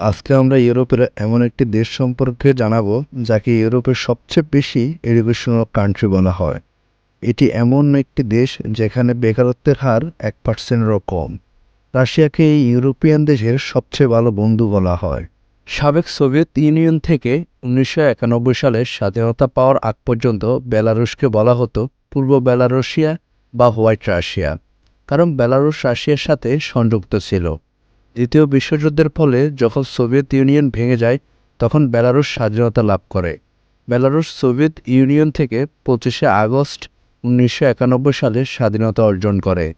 আজকে আমরা ইউরোপের এমন একটি দেশ সম্পর্কে জানাব, যাকে ইউরোপের সবচেয়ে বেশি এডুকেশনাল কান্ট্রি বলা হয়। এটি এমন একটি দেশ যেখানে বেকারত্বের হার এক পার্সেন্টেরও কম। রাশিয়াকে এই ইউরোপিয়ান দেশের সবচেয়ে ভালো বন্ধু বলা হয়। সাবেক সোভিয়েত ইউনিয়ন থেকে উনিশশো একানব্বই সালে স্বাধীনতা পাওয়ার আগ পর্যন্ত বেলারুশকে বলা হতো পূর্ব বেলারুশিয়া বা হোয়াইট রাশিয়া। কারণ বেলারুশ রাশিয়ার সাথে সংযুক্ত ছিল। দ্বিতীয় বিশ্বযুদ্ধের ফলে যখন সোভিয়েত ইউনিয়ন ভেঙে যায়, তখন বেলারুশ স্বাধীনতা লাভ করে। বেলারুশ সোভিয়েত ইউনিয়ন থেকে পঁচিশে আগস্ট উনিশশো একানব্বই সালে স্বাধীনতা অর্জন করে।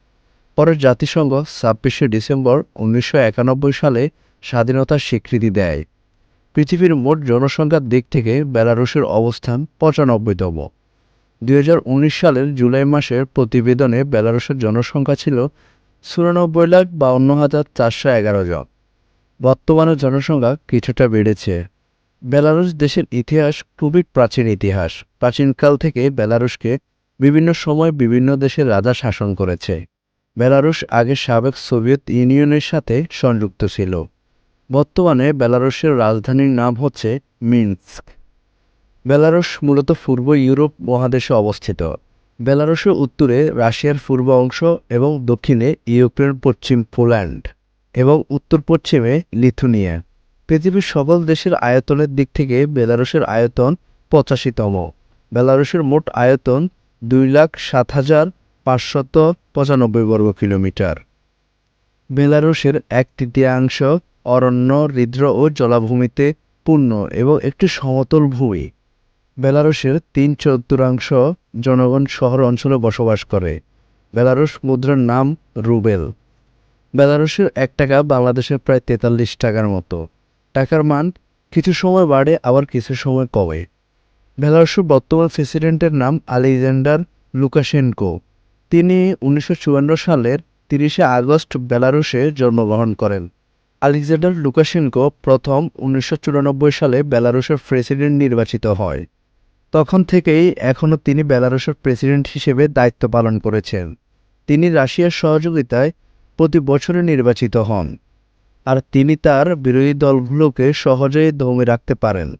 পরে জাতিসংঘ ছাব্বিশে ডিসেম্বর উনিশশো একানব্বই সালে স্বাধীনতার স্বীকৃতি দেয়। পৃথিবীর মোট জনসংখ্যার দিক থেকে বেলারুশের অবস্থান পঁচানব্বইতম। দু হাজার উনিশ সালের জুলাই মাসের প্রতিবেদনে বেলারুশের জনসংখ্যা ছিল চুরানব্বই লাখ বাউন্ন হাজার চারশো এগারো জন। বর্তমানে জনসংখ্যা কিছুটা বেড়েছে। বেলারুশ দেশের ইতিহাস খুবই প্রাচীন ইতিহাস। প্রাচীনকাল থেকে বেলারুশকে বিভিন্ন সময় বিভিন্ন দেশের রাজা শাসন করেছে। বেলারুশ আগে সাবেক সোভিয়েত ইউনিয়নের সাথে সংযুক্ত ছিল। বর্তমানে বেলারুশের রাজধানীর নাম হচ্ছে মিনস্ক। বেলারুশ মূলত পূর্ব ইউরোপ মহাদেশে অবস্থিত। বেলারুশের উত্তরে রাশিয়ার পূর্ব অংশ এবং দক্ষিণে ইউক্রেন, পশ্চিম পোল্যান্ড এবং উত্তর পশ্চিমে লিথুনিয়া। পৃথিবীর সকল দেশের আয়তনের দিক থেকে বেলারুশের আয়তন পঁচাশিতম। বেলারুশের মোট আয়তন দুই লাখ সাত হাজার পাঁচশত পঁচানব্বই বর্গ কিলোমিটার। বেলারুশের এক তৃতীয়াংশ অরণ্য, হৃদ্র ও জলাভূমিতে পূর্ণ এবং একটি সমতল ভূমি। বেলারুশের তিন চতুর্থাংশ জনগণ শহর অঞ্চলে বসবাস করে। বেলারুশ মুদ্রার নাম রুবেল। বেলারুশের এক টাকা বাংলাদেশের প্রায় তেতাল্লিশ টাকার মতো। টাকার মান কিছু সময় বাড়ে, আবার কিছু সময় কমে। বেলারুশের বর্তমান প্রেসিডেন্টের নাম আলেকজান্ডার লুকাশেনকো। তিনি উনিশশো চুয়ান্ন সালের তিরিশে আগস্ট বেলারুশে জন্মগ্রহণ করেন। আলেকজান্ডার লুকাশেনকো প্রথম উনিশশো চুরানব্বই সালে বেলারুশের প্রেসিডেন্ট নির্বাচিত হয়। তখন থেকেই এখনও তিনি বেলারুশের প্রেসিডেন্ট হিসেবে দায়িত্ব পালন করেছেন। তিনি রাশিয়ার সহযোগিতায় প্রতি বছরে নির্বাচিত হন। আর তিনি তার বিরোধী দলগুলোকে সহজেই দমে রাখতে পারেন।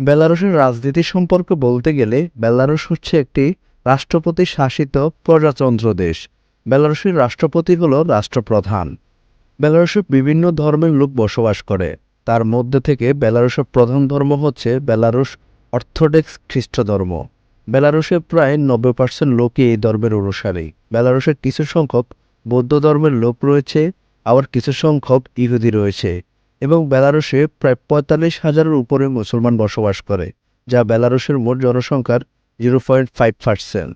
বেলারুশের রাজনীতি সম্পর্কে বলতে গেলে বেলারুশ হচ্ছে একটি রাষ্ট্রপতি শাসিত প্রজাতন্ত্র দেশ। বেলারুশের রাষ্ট্রপতি হল রাষ্ট্রপ্রধান। বেলারুশে বিভিন্ন ধর্মের লোক বসবাস করে। তার মধ্যে থেকে বেলারুশের প্রধান ধর্ম হচ্ছে বেলারুশ অর্থোডক্স খ্রিস্ট ধর্ম বেলারুশে প্রায় নব্বই পার্সেন্ট লোকই এই ধর্মের অনুসারী। বেলারুশের কিছু সংখ্যক বৌদ্ধ ধর্মের লোক রয়েছে, আবার কিছু সংখ্যক ইহুদি রয়েছে এবং বেলারুশে প্রায় পঁয়তাল্লিশ হাজারের উপরে মুসলমান বসবাস করে, যা বেলারুশের মোট জনসংখ্যার জিরো পয়েন্ট ফাইভ পার্সেন্ট।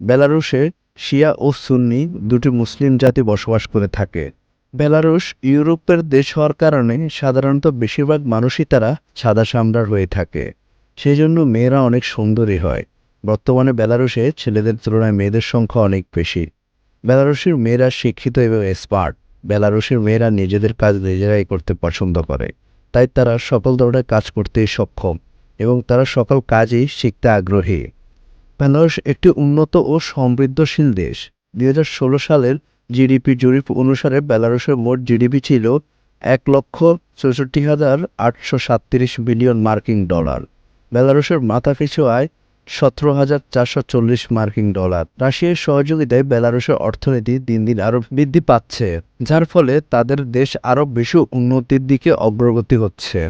বেলারুশে শিয়া ও সুন্নি দুটি মুসলিম জাতি বসবাস করে থাকে। বেলারুশ ইউরোপের দেশ হওয়ার কারণে সাধারণত বেশিরভাগ মানুষই তারা সাদা সামরার হয়ে থাকে। সেই জন্য মেয়েরা অনেক সুন্দরী হয়। বর্তমানে বেলারুশে ছেলেদের তুলনায় মেয়েদের সংখ্যা অনেক বেশি। বেলারুশের মেয়েরা শিক্ষিত এবং স্মার্ট বেলারুশের মেয়েরা নিজেদের কাজ নিজেরাই করতে পছন্দ করে। তাই তারা সকল ধরনের কাজ করতে সক্ষম এবং তারা সকল কাজই শিখতে আগ্রহী। বেলারুশ একটি উন্নত ও সমৃদ্ধশীল দেশ। দুই হাজার ষোলো সালের জিডিপি জরিপ অনুসারে বেলারুশের মোট জিডিপি ছিল এক লক্ষ চৌষট্টি হাজার আটশো সাতত্রিশ বিলিয়ন মার্কিন ডলার। বেলারুশের মাথাপিছু আয় সতেরো হাজার চারশো চল্লিশ মার্কিন ডলার। রাশিয়ার সহযোগিতায় বেলারুশের অর্থনীতি দিন দিন আরও বৃদ্ধি পাচ্ছে, যার ফলে তাদের দেশ আরও বেশি উন্নতির দিকে অগ্রগতি হচ্ছে।